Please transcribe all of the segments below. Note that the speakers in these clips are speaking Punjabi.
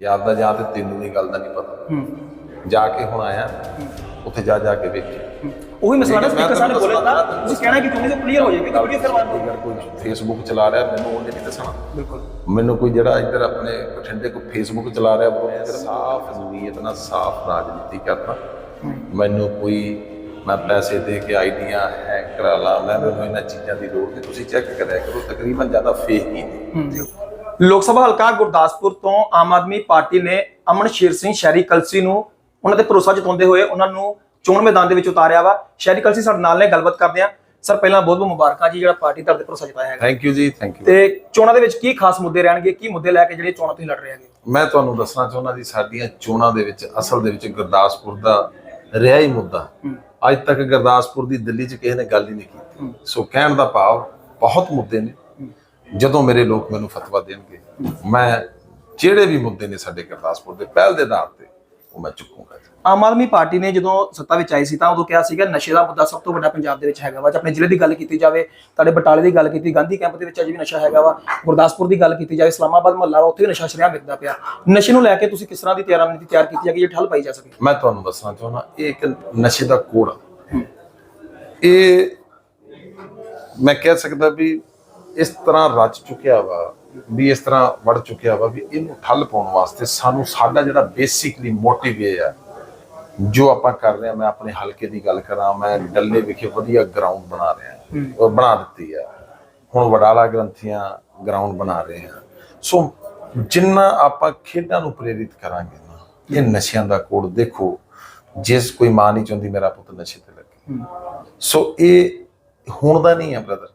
ਯਾਦ ਦਾ ਜਾਂ ਤੇ ਤੈਨੂੰ ਦੀ ਗੱਲ ਦਾ ਨਹੀਂ ਪਤਾ। ਜਾ ਕੇ ਹੁਣ ਆਇਆ ਉਹਥੇ ਜਾ ਜਾ ਕੇ ਵੇਖੀ। ਉਹੀ ਮਸਲਾ ਨਾ ਸਪੀਕਰ ਸਾਹਿਬ ਨੇ ਤੁਹਾਨੂੰ ਬੋਲਿਆ ਤਾਂ ਤੁਸੀਂ ਕਹਿਣਾ ਕਿ ਚਾਹੁੰਦੇ ਤਾਂ ਕਲੀਅਰ ਹੋ ਜਾਏਗੀ ਵੀਡੀਓ ਫਿਰ ਅਗਰ ਕੋਈ ਫੇਸਬੁੱਕ ਚਲਾ ਰਿਹਾ ਮੈਨੂੰ ਉਹਨੇ ਨਹੀਂ ਦੱਸਣਾ। ਬਿਲਕੁਲ। ਮੈਨੂੰ ਕੋਈ ਜਿਹੜਾ ਇੱਧਰ ਆਪਣੇ ਬਠਿੰਡੇ ਕੋਈ ਫੇਸਬੁੱਕ ਚਲਾ ਰਿਹਾ ਉਹ ਸਾਫ਼ ਨੀਅਤ ਨਾਲ ਸਾਫ਼ ਰਾਜਨੀਤੀ ਕਰਦਾ ਮੈਨੂੰ ਕੋਈ ਮੈਂ ਪੈਸੇ ਦੇ ਕੇ ਆਈਡੀਆਂ ਹੈਕ ਕਰਾ ਲਾ ਮੈਂ ਮੈਨੂੰ ਇਹਨਾਂ ਚੀਜ਼ਾਂ ਦੀ ਲੋੜ ਨਹੀਂ ਤੁਸੀਂ ਚੈੱਕ ਕਰਿਆ ਕਰੋ ਤਕਰੀਬਨ ਜ਼ਿਆਦਾ ਫੇਕ ਹੀ ਨੇ। ਲੋਕ ਸਭਾ ਹਲਕਾ ਗੁਰਦਾਸਪੁਰ ਤੋਂ ਆਮ ਆਦਮੀ ਪਾਰਟੀ ਨੇ ਅਮਨ ਸ਼ੇਰ ਸਿੰਘ ਸ਼ਹਿਰੀ ਕਲਸੀ ਨੂੰ ਉਹਨਾਂ ਤੇ ਭਰੋਸਾ ਜਤਾਉਂਦੇ ਹੋਏ ਉਹਨਾਂ ਨੂੰ ਚੋਣ ਮੈਦਾਨ ਦੇ ਵਿੱਚ ਉਤਾਰਿਆ ਵਾ। ਸ਼ਹਿਰੀ ਕਲਸੀ ਸਾਡੇ ਨਾਲ ਨੇ ਗੱਲਬਾਤ ਕਰਦੇ ਆ ਸਰ ਪਹਿਲਾਂ ਬਹੁਤ ਬਹੁਤ ਮੁਬਾਰਕਾਂ ਜੀ ਜਿਹੜਾ ਪਾਰਟੀ ਤੁਹਾਡੇ ਭਰੋਸਾ ਜਤਾਇਆ ਹੈਗਾ। ਥੈਂਕ ਯੂ ਜੀ ਥੈਂਕ ਯੂ ਤੇ ਚੋਣਾਂ ਦੇ ਵਿੱਚ ਕੀ ਖਾਸ ਮੁੱਦੇ ਰਹਿਣਗੇ? ਕੀ ਮੁੱਦੇ ਲੈ ਕੇ ਜਿਹੜੇ ਚੋਣਾਂ ਤੁਸੀਂ ਲੜ ਰਹੇ ਹੈਗੇ? ਮੈਂ ਤੁਹਾਨੂੰ ਦੱਸਣਾ ਚਾਹੁੰਦਾ ਜੀ ਸਾਡੀਆਂ ਚੋਣਾਂ ਦੇ ਵਿੱਚ ਅਸਲ ਦੇ ਵਿੱਚ ਗੁਰਦਾਸਪੁਰ ਦਾ ਰਿਹਾ ਹੀ ਮੁੱਦਾ। ਅੱਜ ਤੱਕ ਗੁਰਦਾਸਪੁਰ ਦੀ ਦਿੱਲੀ 'ਚ ਕਿਸੇ ਨੇ ਗੱਲ ਹੀ ਨਹੀਂ ਕੀਤੀ। ਸੋ ਕਹਿਣ ਦਾ ਭਾਵ ਬਹੁਤ ਮੁੱਦੇ ਨੇ। ਜਦੋਂ ਮੇਰੇ ਲੋਕ ਮੈਨੂੰ ਫਤਵਾ ਦੇਣਗੇ ਮੈਂ ਜਿਹੜੇ ਵੀ ਮੁੱਦੇ ਨੇ ਸਾਡੇ ਗੁਰਦਾਸਪੁਰ ਦੇ ਪਹਿਲ ਦੇ ਆਧਾਰ ਤੇ ਉਹ ਮੈਂ ਚੁੱਕੂੰਗਾ। ਆਮ ਆਦਮੀ ਪਾਰਟੀ ਨੇ ਜਦੋਂ ਸੱਤਾ ਵਿੱਚ ਆਈ ਸੀ ਤਾਂ ਉਦੋਂ ਕਿਹਾ ਸੀਗਾ ਨਸ਼ੇ ਦਾ ਮੁੱਦਾ ਸਭ ਤੋਂ ਵੱਡਾ ਪੰਜਾਬ ਦੇ ਵਿੱਚ ਹੈਗਾ ਵਾ। ਜੇ ਆਪਣੇ ਜ਼ਿਲ੍ਹੇ ਦੀ ਗੱਲ ਕੀਤੀ ਜਾਵੇ ਤੁਹਾਡੇ ਬਟਾਲੇ ਦੀ ਗੱਲ ਕੀਤੀ ਗਾਂਧੀ ਕੈਂਪ ਦੇ ਵਿੱਚ ਅਜੇ ਵੀ ਨਸ਼ਾ ਹੈਗਾ ਵਾ। ਗੁਰਦਾਸਪੁਰ ਦੀ ਗੱਲ ਕੀਤੀ ਜਾਵੇ ਇਸਲਾਮਾਬਾਦ ਮਹੱਲਾ ਵਾ ਉੱਥੇ ਵੀ ਨਸ਼ਾ ਸ਼ਰਿਆਂ ਵਿਕਦਾ ਪਿਆ। ਨਸ਼ੇ ਨੂੰ ਲੈ ਕੇ ਤੁਸੀਂ ਕਿਸ ਤਰ੍ਹਾਂ ਦੀ ਤਿਆਰ ਰਣਨੀਤੀ ਤਿਆਰ ਕੀਤੀ ਹੈਗੀ ਜੇ ਠੱਲ ਪਾਈ ਜਾ ਸਕੇ? ਮੈਂ ਤੁਹਾਨੂੰ ਦੱਸਣਾ ਚਾਹੁੰਦਾ ਇਹ ਇੱਕ ਨਸ਼ੇ ਦਾ ਕੋੜ ਇਹ ਮੈਂ ਕਹਿ ਸਕਦਾ ਵੀ ਇਸ ਤਰ੍ਹਾਂ ਰਚ ਚੁੱਕਿਆ ਵਾ ਵੀ ਇਸ ਤਰ੍ਹਾਂ ਵੜ ਚੁੱਕਿਆ ਵਾ ਵੀ ਇਹਨੂੰ ਠੱਲ ਪਾਉਣ ਵਾਸਤੇ ਸਾਨੂੰ ਸਾਡਾ ਜਿਹੜਾ ਬੇਸਿਕਲੀ ਮੋਟਿਵ ਇਹ ਆ ਜੋ ਆਪਾਂ ਕਰ ਰਹੇ ਆ ਮੈਂ ਆਪਣੇ ਹਲਕੇ ਦੀ ਗੱਲ ਕਰਾਂ ਮੈਂ ਡੱਲੇ ਵਿਖੇ ਵਧੀਆ ਗਰਾਊਂਡ ਬਣਾ ਰਿਹਾ ਉਹ ਬਣਾ ਦਿੱਤੀ ਆ। ਹੁਣ ਵਡਾਲਾ ਗ੍ਰੰਥੀਆਂ ਗਰਾਊਂਡ ਬਣਾ ਰਹੇ ਆ। ਸੋ ਜਿੰਨਾ ਆਪਾਂ ਖੇਡਾਂ ਨੂੰ ਪ੍ਰੇਰਿਤ ਕਰਾਂਗੇ ਨਾ ਇਹ ਨਸ਼ਿਆਂ ਦਾ ਕੋਡ ਦੇਖੋ ਜਿਸ ਕੋਈ ਮਾਂ ਨਹੀਂ ਚਾਹੁੰਦੀ ਮੇਰਾ ਪੁੱਤ ਨਸ਼ੇ ਤੇ ਲੱਗੇ। ਸੋ ਇਹ ਹੁਣ ਦਾ ਨਹੀਂ ਹੈ। ਬ੍ਰਦਰ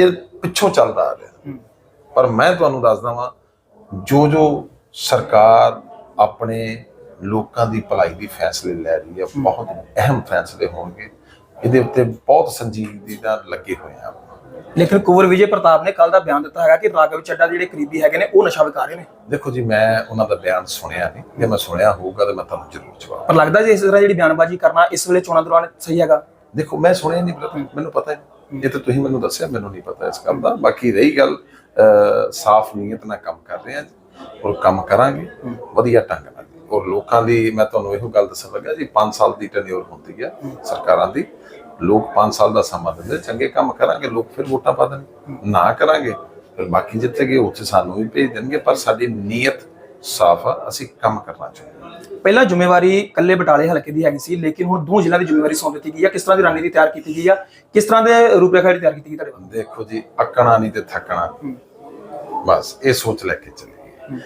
ਇਹ ਪਿੱਛੋਂ ਚੱਲਦਾ ਆ ਰਿਹਾ। ਪਰ ਮੈਂ ਤੁਹਾਨੂੰ ਦੱਸਦਾ ਵਾਂ ਜੋ ਜੋ ਸਰਕਾਰ ਆਪਣੇ ਲੋਕਾਂ ਦੀ ਭਲਾਈ ਦੀ ਫੈਸਲੇ ਲੈ ਰਹੀ ਹੈ ਬਹੁਤ ਅਹਿਮ ਫੈਸਲੇ ਹੋਣਗੇ। ਇਹਦੇ ਉੱਤੇ ਬਹੁਤ ਸੰਜੀਦਗੀ ਨਾਲ ਲੱਗੇ ਹੋਏ ਆ। ਲੇਕਿਨ ਕੁਵਰ ਵਿਜੇ ਪ੍ਰਤਾਪ ਨੇ ਕੱਲ ਦਾ ਬਿਆਨ ਦਿੱਤਾ ਹੈਗਾ ਕਿ ਰਾਘਵ ਚੱਡਾ ਜਿਹੜੇ ਕਰੀਬੀ ਹੈਗੇ ਨੇ ਉਹ ਨਸ਼ਾ ਵਿਕਾ ਰਹੇ ਨੇ। ਦੇਖੋ ਜੀ ਮੈਂ ਉਹਨਾਂ ਦਾ ਬਿਆਨ ਸੁਣਿਆ ਨਹੀਂ। ਜੇ ਮੈਂ ਸੁਣਿਆ ਹੋਊਗਾ ਤਾਂ ਮੈਂ ਤੁਹਾਨੂੰ ਜ਼ਰੂਰ ਜਵਾਬ ਪਰ ਲੱਗਦਾ ਜੀ ਇਸ ਤਰ੍ਹਾਂ ਜਿਹੜੀ ਬਿਆਨਬਾਜ਼ੀ ਕਰਨਾ ਇਸ ਵੇਲੇ ਚੋਣਾਂ ਦੌਰਾਨ ਸਹੀ ਹੈਗਾ। ਦੇਖੋ ਮੈਂ ਸੁਣਿਆ ਨਹੀਂ ਮੈਨੂੰ ਪਤਾ ਹੈ ਇਹ ਤਾਂ ਤੁਸੀਂ ਮੈਨੂੰ ਦੱਸਿਆ, ਮੈਨੂੰ ਨਹੀਂ ਪਤਾ ਇਸ ਗੱਲ ਦਾ। ਬਾਕੀ ਰਹੀ ਗੱਲ ਸਾਫ਼ ਨੀਅਤ ਨਾਲ ਕੰਮ ਕਰ ਰਹੇ ਹਾਂ ਔਰ ਕੰਮ ਕਰਾਂਗੇ, ਵਧੀਆ ਢੰਗ ਨਾਲ। ਔਰ ਲੋਕਾਂ ਦੀ, ਮੈਂ ਤੁਹਾਨੂੰ ਇਹੋ ਗੱਲ ਦੱਸਣ ਲੱਗਾ ਜੀ 5 ਸਾਲ ਦੀ ਟੈਨਿਓਰ ਹੁੰਦੀ ਹੈ ਸਰਕਾਰਾਂ ਦੀ। ਲੋਕ 5 ਸਾਲ ਦਾ ਸਮਾਂ ਦਿੰਦੇ, ਚੰਗੇ ਕੰਮ ਕਰਾਂਗੇ, ਲੋਕ ਫਿਰ ਵੋਟਾਂ ਪਾ ਦੇਣਗੇ ਨਾ ਕਰਾਂਗੇ, ਫਿਰ ਬਾਕੀ ਜਿੱਥੇ ਗਏ, ਉੱਥੇ ਸਾਨੂੰ ਵੀ ਭੇਜ ਦੇਣਗੇ, ਪਰ ਸਾਡੀ ਨੀਅਤ ਸਾਫ਼ ਆ, ਅਸੀਂ ਕੰਮ ਕਰਨਾ ਚਾਹੁੰਦੇ ਹਾਂ। ਪਹਿਲਾਂ ਜ਼ਿੰਮੇਵਾਰੀ ਇਕੱਲੇ ਬਟਾਲੇ ਹਲਕੇ ਦੀ ਹੈਗੀ ਸੀ ਲੇਕਿਨ ਹੁਣ ਦੋ ਜ਼ਿਲ੍ਹਿਆਂ ਦੀ ਜ਼ਿੰਮੇਵਾਰੀ ਸੌਂਪ ਦਿੱਤੀ ਗਈ ਹੈ ਕਿਸ ਤਰ੍ਹਾਂ ਦੀ ਰਣਨੀਤੀ ਤਿਆਰ ਕੀਤੀ ਗਈ ਆ? ਕਿਸ ਤਰ੍ਹਾਂ ਦੇ ਰੂਪਰੇਖਾ ਤਿਆਰ ਕੀਤੀ ਗਈ ਤੁਹਾਡੇ ਵੱਲੋਂ? ਦੇਖੋ ਜੀ ਅੱਕਣਾ ਨਹੀਂ ਤੇ ਥੱਕਣਾ। ਬਸ ਇਹ ਸੋਚ ਲੈ ਕੇ ਚੱਲੀਏ।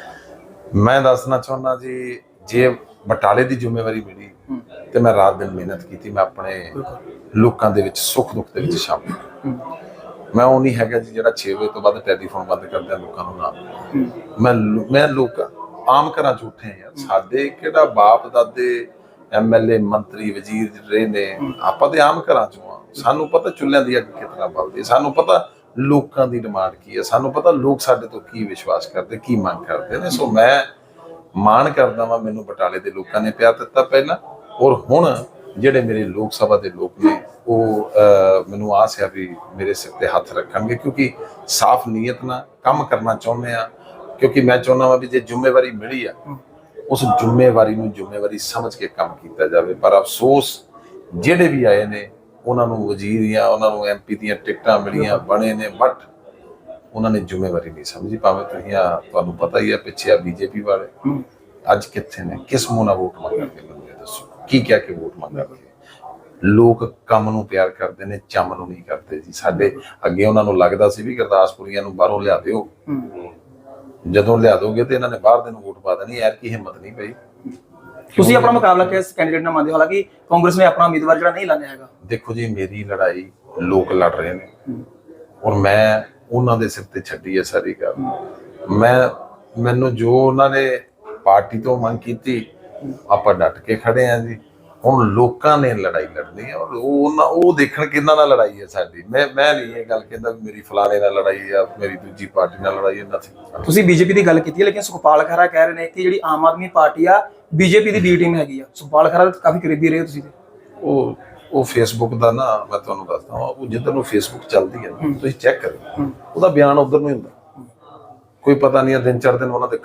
ਮੈਂ ਦੱਸਣਾ ਚਾਹੁੰਦਾ ਜੀ ਜੇ ਬਟਾਲੇ ਦੀ ਜ਼ਿੰਮੇਵਾਰੀ ਮਿਲੀ ਤੇ ਮੈਂ ਰਾਤ ਦਿਨ ਮਿਹਨਤ ਕੀਤੀ ਮੈਂ ਆਪਣੇ ਲੋਕਾਂ ਦੇ ਵਿੱਚ ਸੁੱਖ ਦੁੱਖ ਦੇ ਵਿੱਚ ਸ਼ਾਮਲ ਹਾਂ। ਮੈਂ ਉਹ ਨਹੀਂ ਹੈਗਾ ਜੀ ਜਿਹੜਾ 6 ਵਜੇ ਤੋਂ ਬਾਅਦ ਟੈਲੀਫੋਨ ਬੰਦ ਕਰ ਦਿਆਂ ਲੋਕਾਂ ਨੂੰ ਨਾ ਮੈਂ ਮੈਂ ਲੋਕ ਆਮ ਘਰਾਂ ਚ ਉੱਠੇ ਯਾਰ ਸਾਡੇ ਕਿਹੜਾ ਬਾਪ ਦਾਦੇ ਐਮਐਲਏ ਮੰਤਰੀ ਵਜ਼ੀਰ ਰਹੇ ਨੇ ਆਪਾਂ ਤੇ ਆਮ ਘਰਾਂ ਚੋਂ ਆ। ਸਾਨੂੰ ਪਤਾ ਚੁੱਲ੍ਹਿਆਂ ਦੀ ਅੱਗ ਕਿਤਨਾ ਬਲਦੀ। ਸਾਨੂੰ ਪਤਾ ਲੋਕਾਂ ਦੀ ਡਿਮਾਂਡ ਕੀ ਹੈ ਸਾਨੂੰ ਪਤਾ ਲੋਕ ਸਾਡੇ ਤੋਂ ਕੀ ਵਿਸ਼ਵਾਸ ਕਰਦੇ ਕੀ ਮੰਗ ਕਰਦੇ ਨੇ। ਸੋ ਮੈਂ ਮਾਣ ਕਰਦਾ ਵਾਂ ਮੈਨੂੰ ਬਟਾਲੇ ਦੇ ਲੋਕਾਂ ਨੇ ਪਿਆਰ ਦਿੱਤਾ ਪਹਿਲਾਂ। ਔਰ ਹੁਣ ਜਿਹੜੇ ਮੇਰੇ ਲੋਕ ਸਭਾ ਦੇ ਲੋਕ ਨੇ ਉਹ ਮੈਨੂੰ ਆਸ ਹੈ ਵੀ ਮੇਰੇ ਸਿਰ ਤੇ ਹੱਥ ਰੱਖਣਗੇ। ਕਿਉਂਕਿ ਸਾਫ਼ ਨੀਅਤ ਨਾਲ ਕੰਮ ਕਰਨਾ ਚਾਹੁੰਦੇ ਆ। ਕਿਉਂਕਿ ਮੈਂ ਚਾਹੁੰਦਾ ਵਾਂ ਵੀ ਜੇ ਜ਼ਿੰਮੇਵਾਰੀ ਮਿਲੀ ਆ ਉਸ ਜ਼ਿੰਮੇਵਾਰੀ ਨੂੰ ਜ਼ਿੰਮੇਵਾਰੀ ਸਮਝ ਕੇ ਕੰਮ ਕੀਤਾ ਜਾਵੇ। ਪਰ ਅਫਸੋਸ ਜਿਹੜੇ ਵੀ ਆਏ ਨੇ ਉਹਨਾਂ ਨੂੰ ਵਜ਼ੀਰ ਜਾਂ ਉਹਨਾਂ ਨੂੰ ਐਮਪੀ ਦੀਆਂ ਟਿਕਟਾਂ ਮਿਲੀਆਂ ਬਣੇ ਨੇ ਬਟ ਉਹਨਾਂ ਨੇ ਜ਼ਿੰਮੇਵਾਰੀ ਨਹੀਂ ਸਮਝੀ। ਭਾਵੇਂ ਤੁਸੀਂ ਆ ਤੁਹਾਨੂੰ ਪਤਾ ਹੀ ਹੈ ਪਿੱਛੇ ਆ ਬੀਜੇਪੀ ਵਾਲੇ। ਅੱਜ ਕਿੱਥੇ ਨੇ? ਕਿਸ ਮੂੰਹ ਨਾਲ ਵੋਟ ਮੈਨੂੰ ਇਹ ਦੱਸੋ। ਕੀ ਕਹਿ ਕੇ ਵੋਟ ਮੰਗਣਗੇ ਲੋਕ ਕੰਮ ਨੂੰ ਪਿਆਰ ਕਰਦੇ ਨੇ ਚੰਮ ਨੂੰ ਨਹੀਂ ਕਰਦੇ। ਜੀ ਸਾਡੇ ਅੱਗੇ ਉਹਨਾਂ ਨੂੰ ਲੱਗਦਾ ਸੀ ਵੀ ਗੁਰਦਾਸਪੁਰੀਆਂ ਨੂੰ ਬਾਹਰੋਂ ਲਿਆ ਦਿਓ। ਜਦੋਂ ਲਿਆ ਦੋਗੇ ਤੇ ਇਹਨਾਂ ਨੇ ਬਾਹਰ ਦੇ ਨੂੰ ਵੋਟ ਪਾ ਦੇਣੀ ਯਾਰ ਕੀ ਹਿੰਮਤ ਨਹੀਂ ਪਈ। ਤੁਸੀਂ ਆਪਣਾ ਮੁਕਾਬਲਾ ਕਿਸ ਕੈਂਡੀਡੇਟ ਨਾਲ ਮੰਨਦੇ ਹੋ? ਹਾਲਾਂਕਿ ਕਾਂਗਰਸ ਨੇ ਆਪਣਾ ਉਮੀਦਵਾਰ ਜਿਹੜਾ ਨਹੀਂ ਲਾਣਿਆ ਹੈਗਾ। ਦੇਖੋ ਜੀ ਮੇਰੀ ਲੜਾਈ ਲੋਕ ਲੜ ਰਹੇ ਨੇ। ਔਰ ਮੈਂ ਉਹਨਾਂ ਦੇ ਸਿਰ ਤੇ ਛੱਡੀ ਹੈ ਸਾਰੀ ਗੱਲ। ਮੈਂ ਮੈਨੂੰ ਜੋ ਉਹਨਾਂ ਨੇ ਪਾਰਟੀ ਤੋਂ ਮੰਗ ਕੀਤੀ ਆਪਾਂ ਡਟ ਕੇ ਖੜੇ ਆ ਜੀ। ਹੁਣ ਲੋਕਾਂ ਨੇ ਲੜਾਈ ਲੜਨੀ ਹੈ ਔਰ ਉਹ ਉਹਨਾਂ ਉਹ ਦੇਖਣ ਕਿੰਨਾ ਨਾਲ ਲੜਾਈ ਹੈ ਸਾਡੀ। ਮੈਂ ਮੈਂ ਨਹੀਂ ਇਹ ਗੱਲ ਕਹਿੰਦਾ ਵੀ ਮੇਰੀ ਫਲਾਣੇ ਨਾਲ ਲੜਾਈ ਆ ਮੇਰੀ ਦੂਜੀ ਪਾਰਟੀ ਨਾਲ ਲੜਾਈ ਹੈ ਨਥਿੰਗ ਤੁਸੀਂ ਬੀਜੇਪੀ ਦੀ ਗੱਲ ਕੀਤੀ ਹੈ ਲੇਕਿਨ ਸੁਖਪਾਲ ਖਹਿਰਾ ਕਹਿ ਰਹੇ ਨੇ ਕਿ ਜਿਹੜੀ ਆਮ ਆਦਮੀ ਪਾਰਟੀ ਆ ਬੀਜੇਪੀ ਦੀ ਬੀ ਟੀਮ ਹੈਗੀ ਆ। ਸੁਖਪਾਲ ਖਹਿਰਾ ਕਾਫੀ ਕਰੀਬੀ ਰਹੇ ਹੋ ਤੁਸੀਂ ਉਹ ਉਹ ਫੇਸਬੁੱਕ ਦਾ ਨਾ ਮੈਂ ਤੁਹਾਨੂੰ ਦੱਸਦਾ ਹਾਂ ਉਹ ਜਿੱਧਰ ਨੂੰ ਫੇਸਬੁੱਕ ਚੱਲਦੀ ਹੈ ਨਾ, ਤੁਸੀਂ ਚੈੱਕ ਕਰੋ। ਉਹਦਾ ਬਿਆਨ ਉਧਰ ਨੂੰ ਹੀ ਹੁੰਦਾ। ਕੋਈ ਪਤਾ ਨਹੀਂ ਆ ਦਿਨ ਚੜ ਦਿਨ ਉਹਨਾਂ ਦੇ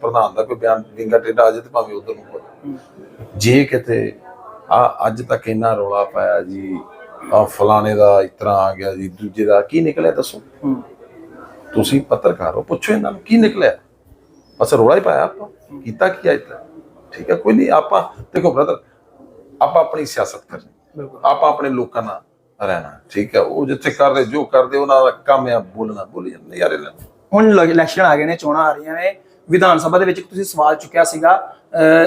ਪ੍ਰਧਾਨ ਦਾ ਕੋਈ ਬਿਆਨ ਵਿੰਗਾ ਟੇਡਾ ਆ ਜਾਏ ਤੇ ਭਾਵੇਂ ਉਧਰ ਨੂੰ ਜੇ ਕਿਤੇ ਆ ਅੱਜ ਤੱਕ ਇੰਨਾ ਰੌਲਾ ਪਾਇਆ ਜੀ। ਆ ਫਲਾਣੇ ਦਾ ਇਸ ਤਰ੍ਹਾਂ ਆ ਗਿਆ ਜੀ ਦੂਜੇ ਦਾ ਕੀ ਨਿਕਲਿਆ ਦੱਸੋ? ਤੁਸੀਂ ਪੱਤਰਕਾਰ ਹੋ ਪੁੱਛੋ ਇਹਨਾਂ ਨੂੰ ਕੀ ਨਿਕਲਿਆ? ਬਸ ਰੌਲਾ ਹੀ ਪਾਇਆ ਆਪਾਂ। ਕੀਤਾ ਕੀ ਆ ਇੱਥੇ ਠੀਕ ਹੈ ਕੋਈ ਨਹੀਂ ਆਪਾਂ ਦੇਖੋ ਬ੍ਰਦਰ ਆਪਾਂ ਆਪਣੀ ਸਿਆਸਤ ਕਰਨੀ। ਆਪਾਂ ਆਪਣੇ ਲੋਕਾਂ ਨਾਲ ਰਹਿਣਾ ਠੀਕ ਹੈ ਉਹ ਜਿੱਥੇ ਕਰਦੇ ਜੋ ਕਰਦੇ ਉਹਨਾਂ ਦਾ ਕੰਮ ਆ ਬੋਲਣਾ ਬੋਲੀ ਜਾਂਦੇ ਯਾਰ ਇਹਨਾਂ ਹੁਣ ਇਲੈਕਸ਼ਨ ਆ ਗਏ ਨੇ ਚੋਣਾਂ ਆ ਰਹੀਆਂ ਨੇ। ਵਿਧਾਨ ਸਭਾ ਦੇ ਵਿੱਚ ਤੁਸੀਂ ਸਵਾਲ ਚੁੱਕਿਆ ਸੀਗਾ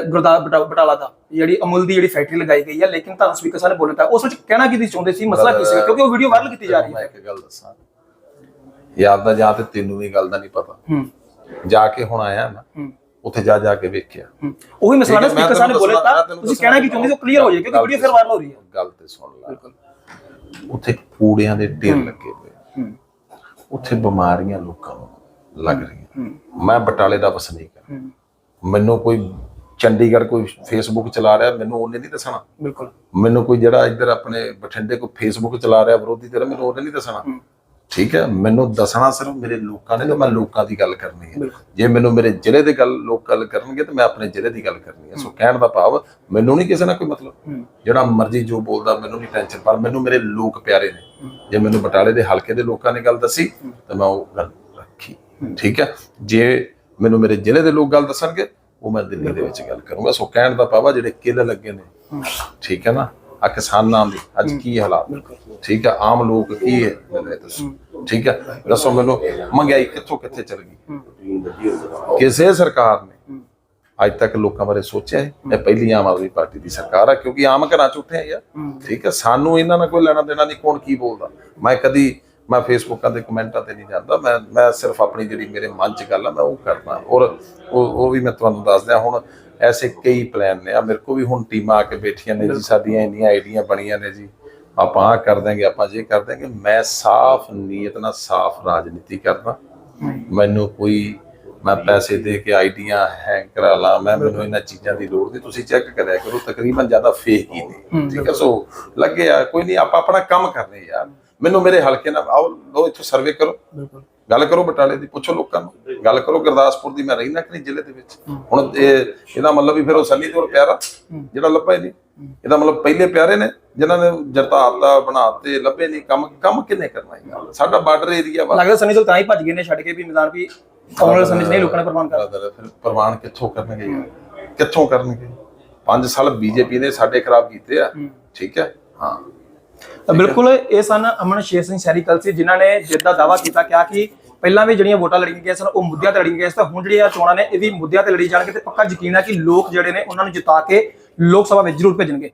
ਗੁਰਦਾਸ ਬਟਾ- ਬਟਾਲਾ ਦਾ ਜਿਹੜੀ ਅਮੁਲ ਦੀ ਜਿਹੜੀ ਫੈਕਟਰੀ ਲਗਾਈ ਗਈ ਹੈ ਲੇਕਿਨ ਤੁਹਾਨੂੰ ਸਪੀਕਰ ਸਾਹਿਬ ਨੇ ਬੋਲਤਾ ਉਸ ਵਿੱਚ ਕਹਿਣਾ ਕੀ ਚਾਹੁੰਦੇ ਸੀ? ਮਸਲਾ ਕੀ ਸੀ ਕਿਉਂਕਿ ਉਹ ਵੀਡੀਓ ਵਾਇਰਲ ਕੀਤੀ ਜਾ ਰਹੀ ਮੈਂ ਹੈ। ਇੱਕ ਗੱਲ ਦੱਸਾਂ। ਯਾਦ ਦਾ ਜਾਂ ਤੇ ਤੈਨੂੰ ਵੀ ਗੱਲ ਦਾ ਨਹੀਂ ਪਤਾ। ਜਾ ਕੇ ਹੁਣ ਆਇਆ ਨਾ ਉੱਥੇ ਜਾ ਜਾ ਕੇ ਵੇਖਿਆ। ਉਹੀ ਮਸਲਾ ਨਾ ਸਪੀਕਰ ਸਾਹਿਬ ਨੇ ਬੋਲਤਾ ਦੱਸਣਾ- ਤੁਸੀਂ ਕਹਿਣਾ ਕੀ ਚਾਹੁੰਦੇ ਸੀ ਉਹ ਕਲੀਅਰ ਹੋ ਜਾਏ ਕਿਉਂਕਿ ਵੀਡੀਓ ਫਿਰ ਵਾਇਰਲ ਹੋ ਰਹੀ ਹੈ। ਗੱਲ ਤੇ ਸੁਣ ਲੈ। ਉੱਥੇ ਕੂੜਿਆਂ ਦੇ ਢੇਰ ਲੱਗੇ ਪਏ ਉੱਥੇ ਬਿਮਾਰੀਆਂ ਲੋਕਾਂ ਨੂੰ ਲੱਗ ਰਹੀਆਂ। ਹੂੰ। ਮੈਂ ਬਟਾਲੇ ਦਾ ਵਸਨੀਕ ਹਾਂ। ਮੈਨੂੰ ਕੋਈ ਚੰਡੀਗੜ੍ਹ ਕੋਈ ਫੇਸਬੁੱਕ ਚਲਾ ਰਿਹਾ ਮੈਨੂੰ ਉਹਨੇ ਨਹੀਂ ਦੱਸਣਾ। ਬਿਲਕੁਲ। ਮੈਨੂੰ ਕੋਈ ਜਿਹੜਾ ਇੱਧਰ ਆਪਣੇ ਬਠਿੰਡੇ ਕੋਈ ਫੇਸਬੁੱਕ ਚਲਾ ਰਿਹਾ ਵਿਰੋਧੀ ਧਿਰ ਮੈਨੂੰ ਉਹਨੇ ਨਹੀਂ ਦੱਸਣਾ। ਠੀਕ ਹੈ ਮੈਨੂੰ ਦੱਸਣਾ ਸਿਰਫ ਮੇਰੇ ਲੋਕਾਂ ਨੇ ਤੇ ਮੈਂ ਲੋਕਾਂ ਦੀ ਗੱਲ ਕਰਨੀ ਹੈ। ਜੇ ਮੈਨੂੰ ਮੇਰੇ ਜ਼ਿਲ੍ਹੇ ਦੇ ਗੱਲ ਲੋਕ ਗੱਲ ਕਰਨਗੇ ਤੇ ਮੈਂ ਆਪਣੇ ਜ਼ਿਲ੍ਹੇ ਦੀ ਗੱਲ ਕਰਨੀ ਹੈ। ਸੋ ਕਹਿਣ ਦਾ ਭਾਵ ਮੈਨੂੰ ਨਹੀਂ ਕਿਸੇ ਨਾਲ ਕੋਈ ਮਤਲਬ। ਜਿਹੜਾ ਮਰਜ਼ੀ ਜੋ ਬੋਲਦਾ ਮੈਨੂੰ ਨਹੀਂ ਟੈਨਸ਼ਨ ਪਰ ਮੈਨੂੰ ਮੇਰੇ ਲੋਕ ਪਿਆਰੇ ਨੇ। ਜੇ ਮੈਨੂੰ ਬਟਾਲੇ ਦੇ ਹਲਕੇ ਦੇ ਲੋਕਾਂ ਨੇ ਗੱਲ ਦੱਸੀ ਤਾਂ ਮੈਂ ਉਹ ਗੱਲ ਠੀਕ ਹੈ? ਜੇ ਮੈਨੂੰ ਮੇਰੇ ਜ਼ਿਲ੍ਹੇ ਦੇ ਲੋਕ ਗੱਲ ਦੱਸਣਗੇ ਉਹ ਮੈਂ ਦਿੱਲੀ ਦੇ ਵਿੱਚ ਗੱਲ ਕਰੂੰਗਾ। ਸੋ ਕਹਿਣ ਦਾ ਆ ਜਿਹੜੇ ਕਿੱਲ ਲੱਗੇ ਨੇ। ਠੀਕ ਹੈ ਨਾ? ਆ ਕਿਸਾਨਾਂ ਦੇ ਅੱਜ ਕੀ ਹਾਲਾਤ? ਠੀਕ ਹੈ? ਆਮ ਲੋਕ ਕੀ ਹੈ? ਠੀਕ ਹੈ? ਦੱਸੋ ਮੈਨੂੰ ਮਹਿੰਗਾਈ ਕਿੱਥੋਂ ਕਿੱਥੇ ਚਲ ਗਈ? ਕਿਸੇ ਸਰਕਾਰ ਨੇ ਅੱਜ ਤੱਕ ਲੋਕਾਂ ਬਾਰੇ ਸੋਚਿਆ ਹੈ? ਇਹ ਪਹਿਲੀ ਆਮ ਆਦਮੀ ਪਾਰਟੀ ਦੀ ਸਰਕਾਰ ਹੈ ਕਿਉਂਕਿ ਆਮ ਘਰਾਂ ਚ ਉੱਠੇ ਆ। ਯਾਰ ਠੀਕ ਹੈ? ਸਾਨੂੰ ਇਹਨਾਂ ਨਾਲ ਕੋਈ ਲੈਣਾ ਦੇਣਾ ਨਹੀਂ ਕੌਣ ਕੀ ਬੋਲਦਾ? ਮੈਂ ਕਦੀ ਮੈਂ ਫੇਸਬੁੱਕਾਂ ਤੇ ਕਮੈਂਟਾਂ ਤੇ ਨਹੀਂ ਜਾਂਦਾ ਮੈਂ ਮੈਂ ਸਿਰਫ ਆਪਣੀ ਜਿਹੜੀ ਮੇਰੇ ਮਨ ਚ ਗੱਲ ਆ ਮੈਂ ਉਹ ਕਰਦਾ। ਔਰ ਉਹ ਉਹ ਵੀ ਮੈਂ ਤੁਹਾਨੂੰ ਦੱਸ ਦਿਆਂ ਹੁਣ ਐਸੇ ਕਈ ਪਲਾਨ ਨੇ ਆ ਮੇਰੇ ਕੋ ਵੀ ਹੁਣ ਟੀਮਾਂ ਆ ਕੇ ਬੈਠੀਆਂ ਨੇ ਜੀ ਸਾਡੀਆਂ ਇੰਨੀਆਂ ਆਈਡੀਆਂ ਬਣੀਆਂ ਨੇ ਜੀ। ਆਪਾਂ ਆ ਕਰ ਦਾਂਗੇ ਆਪਾਂ ਜੇ ਕਰ ਦਾਂਗੇ ਮੈਂ ਸਾਫ਼ ਨੀਅਤ ਨਾਲ ਸਾਫ਼ ਰਾਜਨੀਤੀ ਕਰਦਾ। ਮੈਨੂੰ ਕੋਈ ਮੈਂ ਪੈਸੇ ਦੇ ਕੇ ਆਈਡੀਆਂ ਹੈਂਗ ਕਰਾ ਲਾਂ ਮੈਂ ਮੈਨੂੰ ਇਹਨਾਂ ਚੀਜ਼ਾਂ ਦੀ ਲੋੜ ਨਹੀਂ ਤੁਸੀਂ ਚੈੱਕ ਕਰਿਆ ਕਰੋ ਤਕਰੀਬਨ ਜ਼ਿਆਦਾ ਫੇਕ ਹੀ ਨੇ। ਠੀਕ ਹੈ ਸੋ ਲੱਗੇ ਆ ਕੋਈ ਨਹੀਂ ਆਪਾਂ ਆਪਣਾ ਕੰਮ ਕਰ ਰਹੇ ਯਾਰ। ਮੈਨੂੰ ਮੇਰੇ ਹਲਕੇ ਨਾਲ ਆਓ ਲੋ ਇੱਥੋਂ ਸਰਵੇ ਕਰੋ। ਬਿਲਕੁਲ। ਗੱਲ ਕਰੋ ਬਟਾਲੇ ਦੀ ਪੁੱਛੋ ਲੋਕਾਂ ਨੂੰ। ਗੱਲ ਕਰੋ ਗੁਰਦਾਸਪੁਰ ਦੀ ਮੈਂ ਰਹਿਣਾ ਕਿ ਨਹੀਂ ਜ਼ਿਲ੍ਹੇ ਦੇ ਵਿੱਚ? ਹੁਣ ਇਹ ਇਹਦਾ ਮਤਲਬ ਵੀ ਫਿਰ ਉਹ ਸੰਨੀ ਦਿਓਲ ਪਿਆਰਾ ਜਿਹੜਾ ਲੱਭਾ ਹੀ ਨਹੀਂ। ਇਹਦਾ ਮਤਲਬ ਪਹਿਲੇ ਪਿਆਰੇ ਨੇ ਜਿਨ੍ਹਾਂ ਨੇ ਜਰਤਾਤਾ ਬਣਾਤੇ ਲੱਭੇ ਨਹੀਂ ਕੰਮ ਕੰਮ ਕਿੰਨੇ ਕਰਨਾ ਸਾਡਾ ਬਾਰਡਰ ਏਰੀਆ ਵਾ। ਲੱਗਦਾ ਸਨੀ ਦਿਓਲ ਤਾਂ ਹੀ ਭੱਜ ਗਏ ਨੇ ਛੱਡ ਕੇ ਵੀ ਮੈਦਾਨ ਵੀ ਆਉਣ ਵਾਲੇ ਸਮੇਂ 'ਚ ਨਹੀਂ ਲੋਕਾਂ ਨੇ ਪ੍ਰਮਾਣ ਕਰ brother, ਫਿਰ ਪ੍ਰਵਾਨ ਕਿੱਥੋਂ ਕਰਨਗੇ? ਯਾਰ ਕਿੱਥੋਂ ਕਰਨਗੇ? 5 ਸਾਲ ਬੀਜੇਪੀ ਨੇ ਸਾਡੇ ਖਰਾਬ ਕੀਤੇ ਆ। ਠੀਕ ਹੈ? ਹਾਂ। ਬਿਲਕੁਲ ਇਹ ਸਨ ਅਮਨ ਸ਼ੇਰ ਸਿੰਘ ਸੈਰੀ ਕਲਸੀ ਜਿਨ੍ਹਾਂ ਨੇ ਜਿੱਦਾਂ ਦਾਵਾ ਕੀਤਾ ਕਿਹਾ ਕਿ ਪਹਿਲਾਂ ਵੀ ਜਿਹੜੀਆਂ ਵੋਟਾਂ ਲੜੀਆਂ ਗਈਆਂ ਸਨ ਉਹ ਮੁੱਦਿਆਂ ਤੇ ਲੜੀਆਂ ਗਈਆਂ ਸੀ ਤਾਂ ਹੁਣ ਜਿਹੜੀਆਂ ਚੋਣਾਂ ਨੇ ਇਹ ਵੀ ਮੁੱਦਿਆਂ ਤੇ ਲੜੀ ਜਾਣਗੇ ਤੇ ਪੱਕਾ ਯਕੀਨ ਹੈ ਕਿ ਲੋਕ ਜਿਹੜੇ ਨੇ ਉਹਨਾਂ ਨੂੰ ਜਿਤਾ ਕੇ ਲੋਕ ਸਭਾ ਵਿੱਚ ਜ਼ਰੂਰ ਭੇਜਣਗੇ।